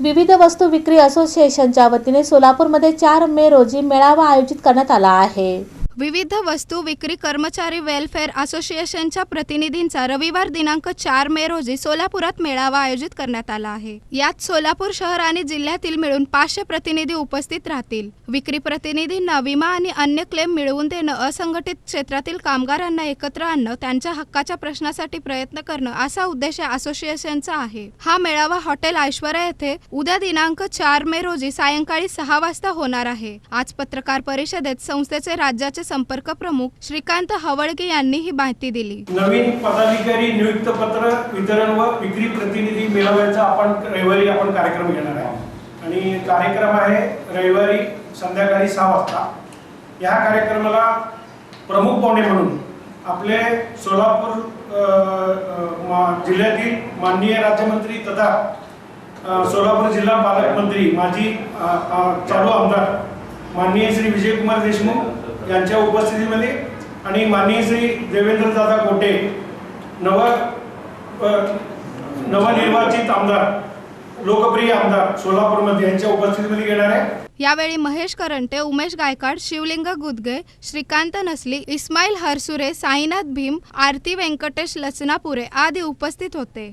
विविध वस्तू विक्री असोसिएशनच्या वतीने सोलापूरमध्ये चार मे रोजी मेळावा आयोजित करण्यात आला आहे. विविध वस्तू विक्री कर्मचारी वेलफेअर असोसिएशनच्या प्रतिनिधींचा रविवार दिनांक चार मे रोजी सोलापुरात मेळावा आयोजित करण्यात आला आहे. यात सोलापूर शहर आणि जिल्ह्यातील मिळून पाचशे प्रतिनिधी उपस्थित राहतील. विक्री प्रतिनिधींना विमा आणि अन्य क्लेम मिळवून देणं असंघटित क्षेत्रातील कामगारांना एकत्र आणणं त्यांच्या हक्काच्या प्रश्नासाठी प्रयत्न करणं असा उद्देश या असोसिएशनचा आहे. हा मेळावा हॉटेल ऐश्वर्या येथे उद्या दिनांक चार मे रोजी सायंकाळी सहा वाजता होणार आहे. आज पत्रकार परिषदेत संस्थेचे राज्याचे संपर्क प्रमुख श्रीकांत हवळगे यांनी ही माहिती दिली. नवीन पदाधिकारी नियुक्त पत्र वितरण व विक्री प्रतिनिधी मेळाव्याचा आपण रविवारी आपण कार्यक्रम घेणार आहे. आणि कार्यक्रम आहे रविवारी संध्याकाळी सहा वाजता. या कार्यक्रमाला प्रमुख पाहुणे म्हणून आपले सोलापूर जिल्ह्यातील माननीय राज्यमंत्री तथा सोलापूर जिल्हा पालकमंत्री माजी चालू आमदार माननीय श्री विजयकुमार देशमुख यांच्या उपस्थितीमध्ये आणि माननीय श्री देवेंद्र दादा कोटे नव नवनिर्वाचित आमदार लोकप्रिय आमदार सोलापूरमध्ये यांच्या उपस्थितीमध्ये घेणार आहे. यावेळी महेश करंटे उमेश गायकाड शिवलिंग गुदगे श्रीकांत नसली इस्माईल हरसुरे साईनाथ भीम आरती व्यंकटेश लचनापुरे आदी उपस्थित होते.